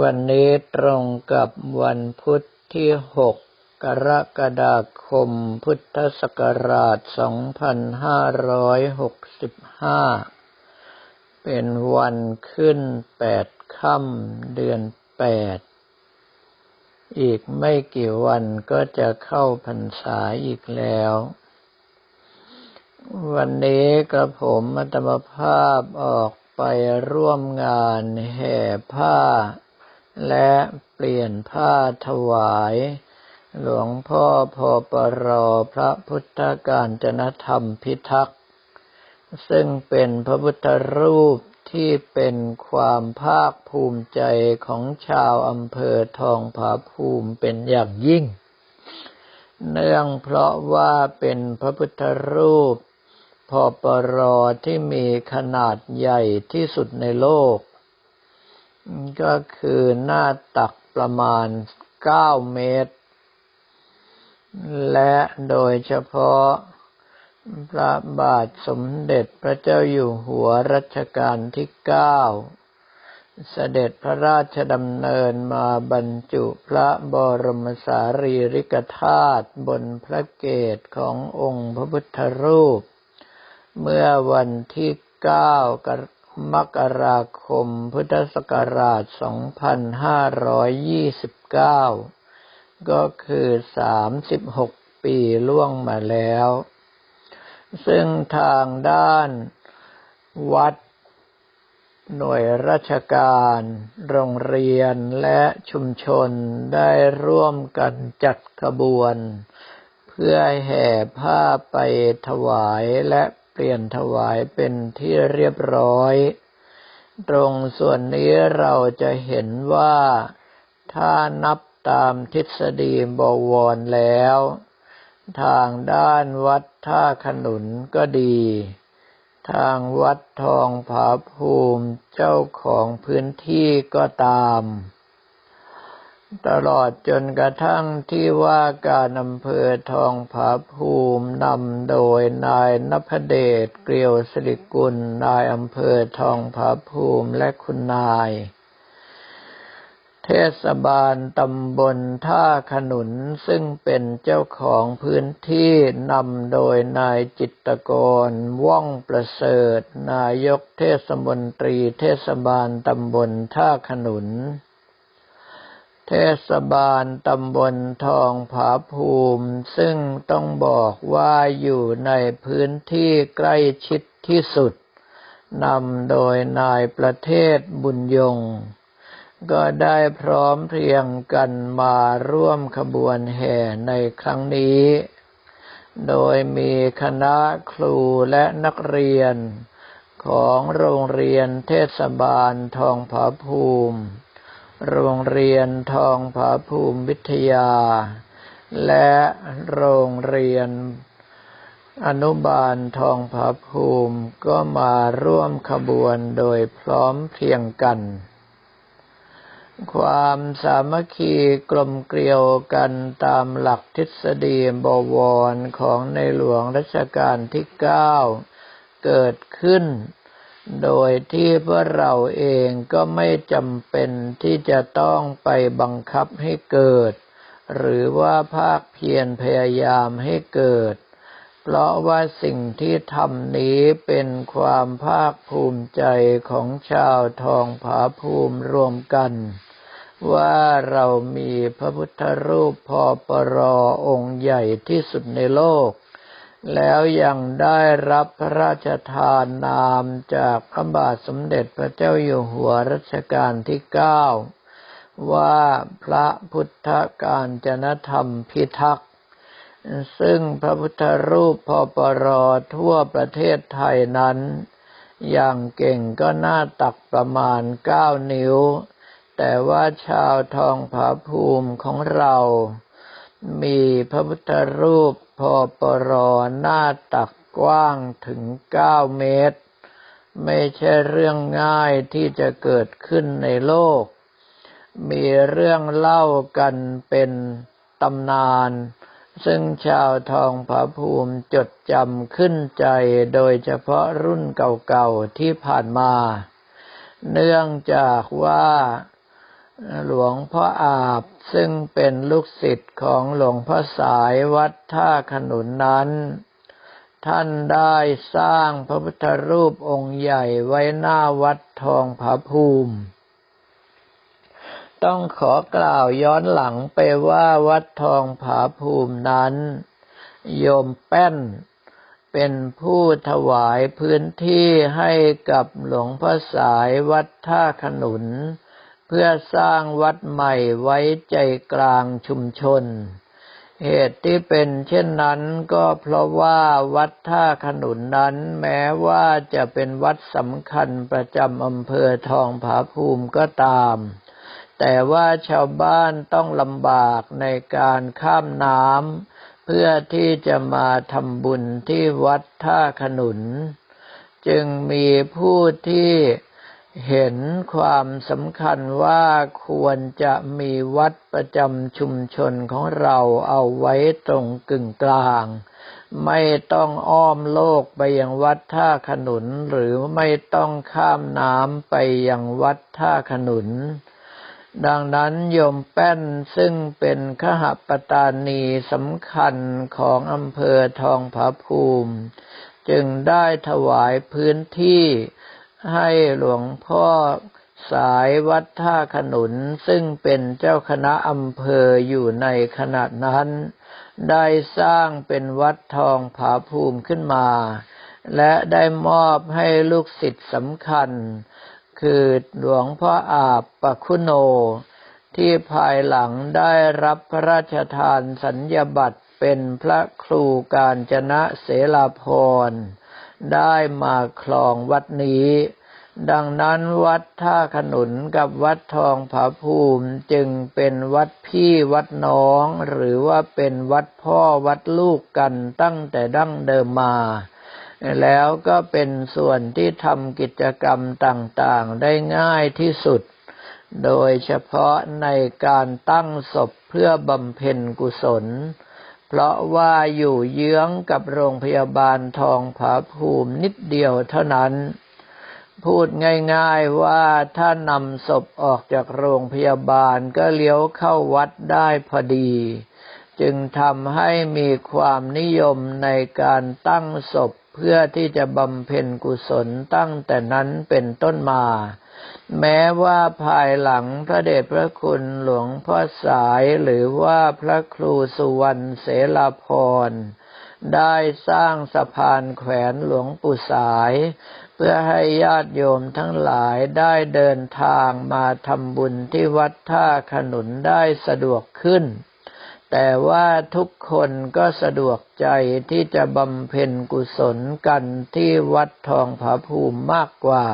วันนี้ตรงกับวันพุทธที่หกกรกฎาคม พุทธศักราช 2565 เป็นวันขึ้นแปดค่ำเดือนแปดอีกไม่กี่วันก็จะเข้าพรรษาอีกแล้ว วันนี้กระผมมัตมภาพออก ไปร่วมงานแห่ผ้า และเปลี่ยนผ้าถวาย หลวงพ่อพอปรอพระพุทธการจนธรรมพิทักษ์ ซึ่งเป็นพระพุทธรูปที่เป็นความภาคภูมิใจของชาวอำเภอทองผาภูมิเป็นอย่างยิ่ง เนื่องเพราะว่าเป็นพระพุทธรูป พอปรอที่มีขนาดใหญ่ที่สุดในโลก ก็คือหน้าตักประมาณ 9 เมตร และโดยเฉพาะพระบาทสมเด็จพระเจ้าอยู่หัวรัชกาลที่ 9 เสด็จพระราชดำเนินมาบรรจุพระบรมสารีริกธาตุบนพระเกศขององค์พระพุทธรูป เมื่อวันที่9กมกราคม พุทธศักราช 2529 ก็คือ 36 ปีล่วงมาแล้ว ซึ่งทางด้านวัด หน่วยราชการ โรงเรียนและชุมชนได้ร่วมกันจัดขบวน เพื่อแห่ผ้าไปถวายและ เปลี่ยนถวายเป็นที่เรียบร้อย ตรงส่วนนี้เราจะเห็นว่า ถ้านับตามทฤษฎีบวรแล้ว ทางด้านวัดท่าขนุนก็ดี ทางวัดทองผาภูมิเจ้าของพื้นที่ก็ตาม ตลอดจนกระทั่งที่ว่าการอำเภอทองผาภูมินำโดยนายนพเดชเกลียวสิริกุล นายอำเภอทองผาภูมิและคุณนาย เทศบาลตำบลท่าขนุนซึ่งเป็นเจ้าของพื้นที่นำโดยนายจิตกรว่องประเสริฐ นายกเทศมนตรีเทศบาลตำบลท่าขนุน เทศบาลตำบลทองผาภูมิ ซึ่งต้องบอกว่าอยู่ในพื้นที่ใกล้ชิดที่สุดนำโดยนายประเทศบุญยง ก็ได้พร้อมเพรียงกันมาร่วมขบวนแห่ในครั้งนี้ โดยมีคณะครูและนักเรียนของโรงเรียนเทศบาลทองผาภูมิ โรงเรียนทองผาภูมิวิทยา และโรงเรียนอนุบาลทองผาภูมิก็มาร่วมขบวนโดยพร้อมเพียงกัน ความสามัคคีกลมเกลียวกันตามหลักทฤษฎีบวรของในหลวงรัชกาลที่เก้าเกิดขึ้น โดยที่พวกเราเองก็ไม่จำเป็นที่จะต้องไปบังคับให้เกิด หรือว่าภาคเพียรพยายามให้เกิด เพราะว่าสิ่งที่ทำนี้เป็นความภาคภูมิใจของชาวทองผาภูมิรวมกัน ว่าเรามีพระพุทธรูปพอปรอองค์ใหญ่ที่สุดในโลก แล้วยังได้รับพระราชทานนามจากพระบาทสมเด็จพระเจ้าอยู่หัวรัชกาลที่เก้าว่าพระพุทธการจนธรรมพิทักษ์ ซึ่งพระพุทธรูปพอปรอทั่วประเทศไทยนั้น อย่างเก่งก็น่าตักประมาณเก้านิ้ว แต่ว่าชาวทองผาภูมิของเรา มีพระพุทธรูป ปรอหน้าตักกว้างถึงเก้าเมตร ไม่ใช่เรื่องง่ายที่จะเกิดขึ้นในโลก มีเรื่องเล่ากันเป็นตำนาน ซึ่งชาวทองผาภูมิจดจำขึ้นใจโดยเฉพาะรุ่นเก่าๆที่ผ่านมา เนื่องจากว่า หลวงพ่ออาบซึ่งเป็นลูกศิษย์ของหลวงพ่อสายวัดท่าขนุนนั้น ท่านได้สร้างพระพุทธรูปองค์ใหญ่ไว้หน้าวัดทองผาภูมิ ต้องขอกล่าวย้อนหลังไปว่าวัดทองผาภูมินั้น โยมแป้นเป็นผู้ถวายพื้นที่ให้กับหลวงพ่อสายวัดท่าขนุนเพื่อสร้างวัดใหม่ไว้ใจกลางชุมชน เหตุที่เป็นเช่นนั้นก็เพราะว่าวัดท่าขนุนนั้นแม้ว่าจะเป็นวัดสำคัญประจำอำเภอทองผาภูมิก็ตาม แต่ว่าชาวบ้านต้องลำบากในการข้ามน้ำเพื่อที่จะมาทำบุญที่วัดท่าขนุน จึงมีผู้ที่ เห็นความสำคัญว่าควรจะมีวัดประจำชุมชนของเราเอาไว้ตรงกึ่งกลาง ไม่ต้องอ้อมโลกไปยังวัดท่าขนุน หรือไม่ต้องข้ามน้ำไปยังวัดท่าขนุน ดังนั้นโยมแป้นซึ่งเป็นขหปตานีสำคัญของอำเภอทองผาภูมิ จึงได้ถวายพื้นที่ ให้หลวงพ่อสายวัดท่าขนุนซึ่งเป็นเจ้าคณะอำเภออยู่ในขณะนั้น ได้สร้างเป็นวัดทองผาภูมิขึ้นมา และได้มอบให้ลูกศิษย์สำคัญ คือหลวงพ่ออาบปคุโน ที่ภายหลังได้รับพระราชทานสัญญาบัตรเป็นพระครูการจนะเสลาพร ได้มาคลองวัดนี้ ดังนั้นวัดท่าขนุนกับวัดทองผาภูมิจึงเป็นวัดพี่วัดน้อง หรือว่าเป็นวัดพ่อวัดลูกกันตั้งแต่ดั้งเดิมมาแล้วก็เป็นส่วนที่ทำกิจกรรมต่างๆได้ง่ายที่สุด โดยเฉพาะในการตั้งศพเพื่อบำเพ็ญกุศล เพราะว่าอยู่เยื้องกับโรงพยาบาลทองผาภูมินิดเดียวเท่านั้น พูดง่ายๆว่าถ้านำศพออกจากโรงพยาบาลก็เลี้ยวเข้าวัดได้พอดี จึงทำให้มีความนิยมในการตั้งศพเพื่อที่จะบำเพ็ญกุศลตั้งแต่นั้นเป็นต้นมา แม้ว่าภายหลังพระเดชพระคุณหลวงพ่อสายหรือว่าพระครูสุวรรณเสลาพร ได้สร้างสะพานแขวนหลวงปู่สาย เพื่อให้ญาติโยมทั้งหลายได้เดินทางมาทำบุญที่วัดท่าขนุนได้สะดวกขึ้น แต่ว่าทุกคนก็สะดวกใจที่จะบำเพ็ญกุศลกันที่วัดทองผาภูมิมากกว่า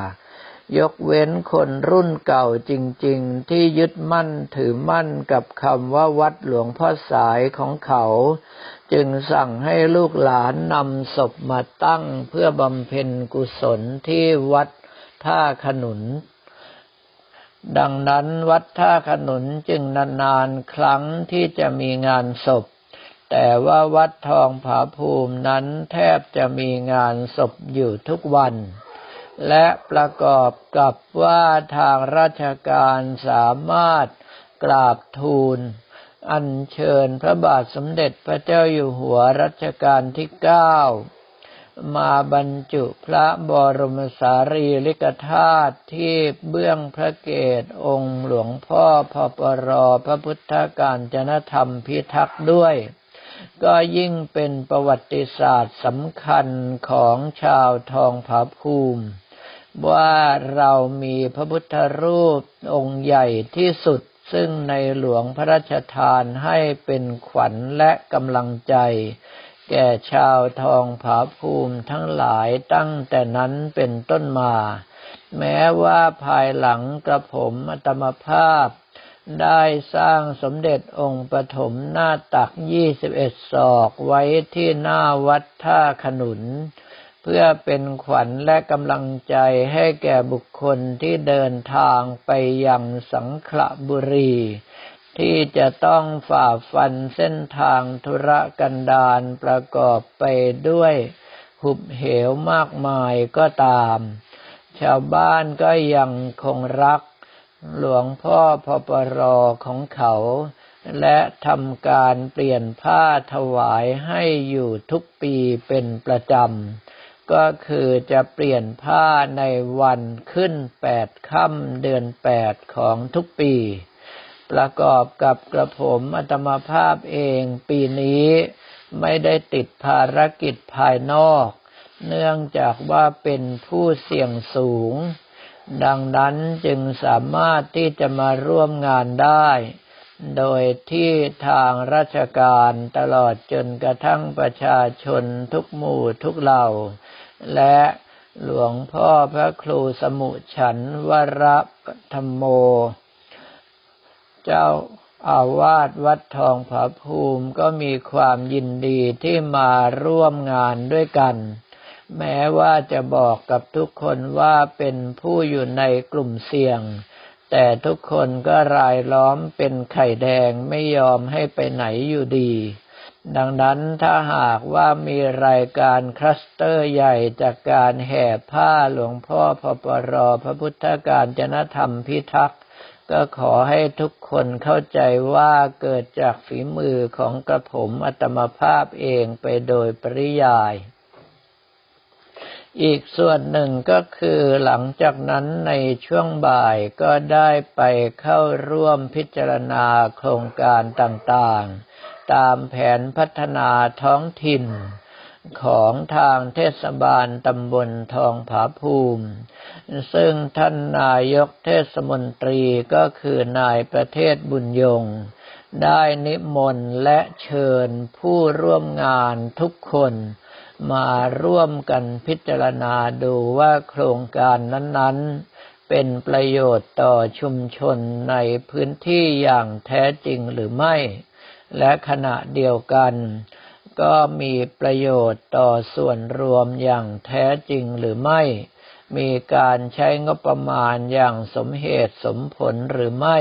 ยกเว้นคนรุ่นเก่าจริง ๆ ที่ยึดมั่นถือมั่นกับคำว่าวัดหลวงพ่อสายของเขา จึงสั่งให้ลูกหลานนำศพมาตั้งเพื่อบำเพ็ญกุศลที่วัดท่าขนุน ดังนั้นวัดท่าขนุนจึงนานๆครั้งที่จะมีงานศพ แต่ว่าวัดทองผาภูมินั้นแทบจะมีงานศพอยู่ทุกวัน และประกอบกับว่าทางราชการสามารถกราบทูล อัญเชิญพระบาทสมเด็จพระเจ้าอยู่หัวรัชกาลที่เก้ามาบรรจุพระบรมสารีริกธาตุที่เบื้องพระเกศองค์หลวงพ่อพอปรพระพุทธการจนธรรมพิทักษ์ด้วย ก็ยิ่งเป็นประวัติศาสตร์สำคัญของชาวทองผาภูมิ ว่าเรามีพระพุทธรูปองค์ใหญ่ที่สุด ซึ่งในหลวงพระราชทานให้เป็นขวัญและกำลังใจ แก่ชาวทองผาภูมิทั้งหลายตั้งแต่นั้นเป็นต้นมา แม้ว่าภายหลังกระผมอัตมภาพ ได้สร้างสมเด็จองค์ปฐมหน้าตักยี่สิบเอ็ดศอกไว้ที่หน้าวัดท่าขนุน เพื่อเป็นขวัญและกำลังใจให้แก่บุคคลที่เดินทางไปยังสังขละบุรี ที่จะต้องฝ่าฟันเส้นทางธุรกันดารประกอบไปด้วย หุบเหวมากมายก็ตาม ชาวบ้านก็ยังคงรัก หลวงพ่อพปรอของเขาและทำการเปลี่ยนผ้าถวายให้อยู่ทุกปีเป็นประจำ ก็คือจะเปลี่ยนผ้าในวันขึ้นแปดค่ำเดือนแปดของทุกปี ประกอบกับกระผมอัตมภาพเองปีนี้ไม่ได้ติดภารกิจภายนอก เนื่องจากว่าเป็นผู้เสี่ยงสูง ดังนั้นจึงสามารถที่จะมาร่วมงานได้ โดยที่ทางราชการตลอดจนกระทั่งประชาชนทุกหมู่ทุกเหล่า และหลวงพ่อพระครูสมุฉันวรธรรมโม เจ้าอาวาสวัดทองผาภูมิก็มีความยินดีที่มาร่วมงานด้วยกัน แม้ว่าจะบอกกับทุกคนว่าเป็นผู้อยู่ในกลุ่มเสี่ยง แต่ทุกคนก็รายล้อมเป็นไข่แดงไม่ยอมให้ไปไหนอยู่ดี ดังนั้นถ้าหากว่ามีรายการคลัสเตอร์ใหญ่จากการแห่ผ้าหลวงพ่อพปรพระพุทธการจนธรรมพิทักษ์ก็ขอให้ทุกคนเข้าใจว่าเกิดจากฝีมือของกระผมอัตมภาพเองไปโดยปริยาย อีกส่วนหนึ่งก็คือหลังจากนั้นในช่วงบ่ายก็ได้ไปเข้าร่วมพิจารณาโครงการต่างๆ ตามแผนพัฒนาท้องถิ่น ของทางเทศบาลตำบลทองผาภูมิ ซึ่งท่านนายกเทศมนตรีก็คือนายประเทศบุญยง ได้นิมนต์และเชิญผู้ร่วมงานทุกคนมาร่วมกันพิจารณาดูว่าโครงการนั้นๆ เป็นประโยชน์ต่อชุมชนในพื้นที่อย่างแท้จริงหรือไม่ และขณะเดียวกัน ก็มีประโยชน์ต่อส่วนรวมอย่างแท้จริงหรือไม่ มีการใช้งบประมาณอย่างสมเหตุสมผลหรือไม่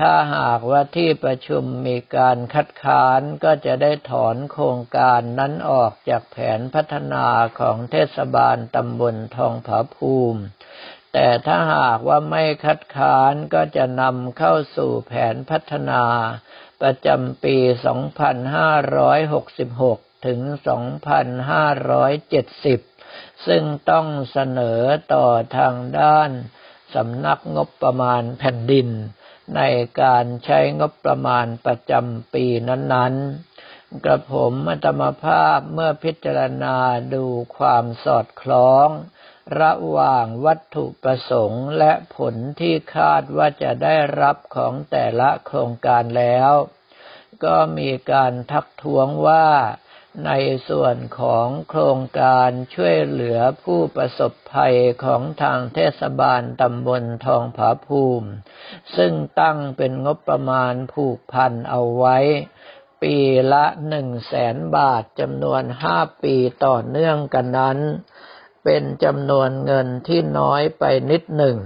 ถ้าหากว่าที่ประชุมมีการคัดค้านก็จะได้ถอนโครงการนั้นออกจากแผนพัฒนาของเทศบาลตำบลทองผาภูมิแต่ถ้าหากว่าไม่คัดค้านก็จะนำเข้าสู่แผนพัฒนา ประจำปี 2566 ถึง 2570 ซึ่งต้องเสนอต่อทางด้านสำนักงบประมาณแผ่นดิน ในการใช้งบประมาณประจำปีนั้นๆ กระผมอัตมภาพเมื่อพิจารณาดูความสอดคล้อง ระหว่างวัตถุประสงค์และผลที่คาดว่าจะได้รับของแต่ละโครงการแล้ว ก็มีการทักท้วงว่าในส่วนของโครงการช่วยเหลือผู้ประสบภัยของทางเทศบาลตำบลทองผาภูมิ ซึ่งตั้งเป็นงบประมาณผูกพันเอาไว้ ปีละหนึ่งแสนบาทจำนวนห้าปีต่อเนื่องกันนั้น เป็นจำนวนเงินที่น้อยไปนิดหนึ่ง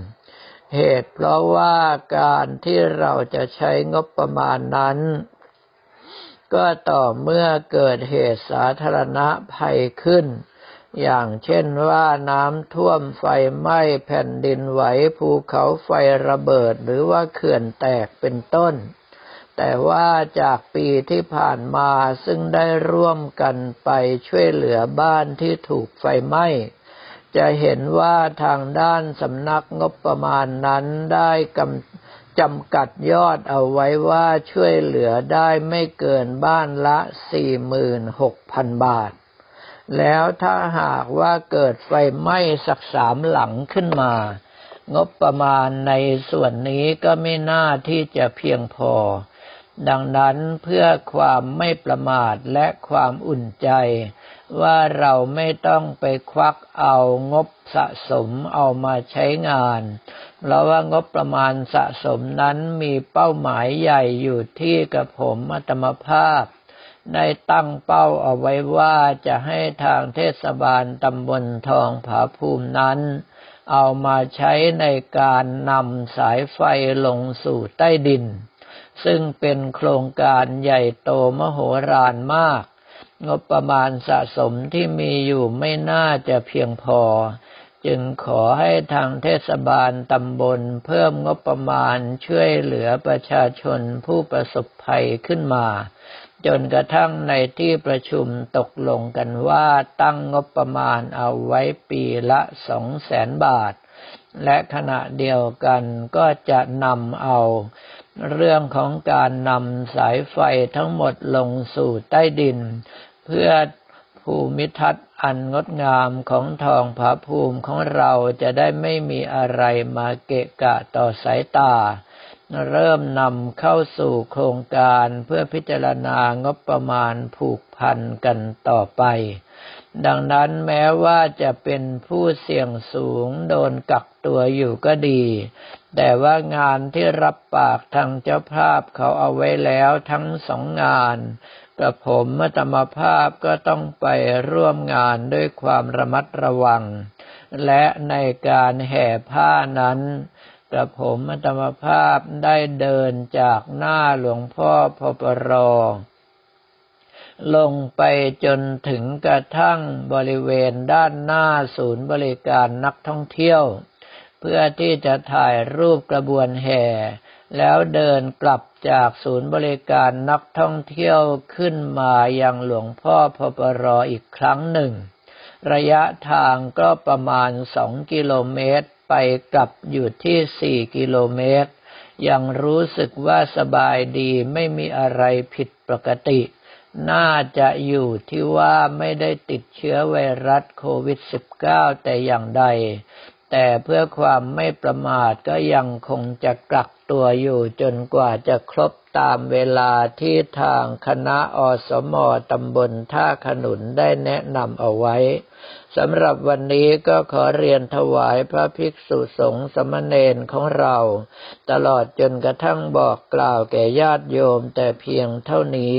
เหตุเพราะว่าการที่เราจะใช้งบประมาณนั้น ก็ต่อเมื่อเกิดเหตุสาธารณภัยขึ้น อย่างเช่นว่าน้ำท่วมไฟไหม้แผ่นดินไหวภูเขาไฟระเบิดหรือว่าเขื่อนแตกเป็นต้นแต่ว่าจากปีที่ผ่านมาซึ่งได้ร่วมกันไปช่วยเหลือบ้านที่ถูกไฟไหม้ จะเห็นว่าทางด้านสำนักงบประมาณนั้นได้กำจำกัดยอดเอาไว้ว่าช่วยเหลือได้ไม่เกินบ้านละ 46,000 บาท แล้วถ้าหากว่าเกิดไฟไหม้สักสามหลังขึ้นมา งบประมาณในส่วนนี้ก็ไม่น่าที่จะเพียงพอดังนั้นเพื่อความไม่ประมาทและความอุ่นใจ ว่าเราไม่ต้องไปควักเอางบสะสมเอามาใช้งานเพราะว่างบประมาณสะสมนั้นมีเป้าหมายใหญ่อยู่ที่กระผมอัตมภาพได้ตั้งเป้าเอาไว้ว่าจะให้ทางเทศบาลตำบลทองผาภูมินั้น เอามาใช้ในการนำสายไฟลงสู่ใต้ดิน ซึ่งเป็นโครงการใหญ่โตมโหฬารมาก งบประมาณสะสมที่มีอยู่ไม่น่าจะเพียงพอ จึงขอให้ทางเทศบาลตำบลเพิ่มงบประมาณช่วยเหลือประชาชนผู้ประสบภัยขึ้นมา จนกระทั่งในที่ประชุมตกลงกันว่าตั้งงบประมาณเอาไว้ปีละสองแสนบาท และขณะเดียวกันก็จะนำเอาเรื่องของการนำสายไฟทั้งหมดลงสู่ใต้ดิน เพื่อภูมิทัศน์อันงดงามของทองผาภูมิของเราจะได้ไม่มีอะไรมาเกะกะต่อสายตา เริ่มนำเข้าสู่โครงการเพื่อพิจารณางบประมาณผูกพันกันต่อไป ดังนั้นแม้ว่าจะเป็นผู้เสี่ยงสูงโดนกักตัวอยู่ก็ดี แต่ว่างานที่รับปากทางเจ้าภาพเขาเอาไว้แล้วทั้งสองงาน กระผมมัตมภาพก็ต้องไปร่วมงานด้วยความระมัดระวัง และในการแห่ผ้านั้น กระผมมัตมภาพได้เดินจากหน้าหลวงพ่อพปรลงไปจนถึงกระทั่งบริเวณด้านหน้าศูนย์บริการนักท่องเที่ยว เพื่อที่จะถ่ายรูปกระบวนแห่ แล้วเดินกลับ จากศูนย์บริการนักท่องเที่ยวขึ้นมายังหลวงพ่อพปรออีกครั้งหนึ่ง ระยะทางก็ประมาณสองกิโลเมตร ไปกลับอยู่ที่สี่กิโลเมตร ยังรู้สึกว่าสบายดีไม่มีอะไรผิดปกติ น่าจะอยู่ที่ว่าไม่ได้ติดเชื้อไวรัสโควิด -19 แต่อย่างใด แต่เพื่อความไม่ประมาทก็ยังคงจะกักตัวอยู่จนกว่าจะครบตามเวลาที่ทางคณะอสมตำบลท่าขนุนได้แนะนำเอาไว้สำหรับวันนี้ก็ขอเรียนถวายพระภิกษุสงฆ์สมณเณรของเรา ตลอดจนกระทั่งบอกกล่าวแก่ญาติโยมแต่เพียงเท่านี้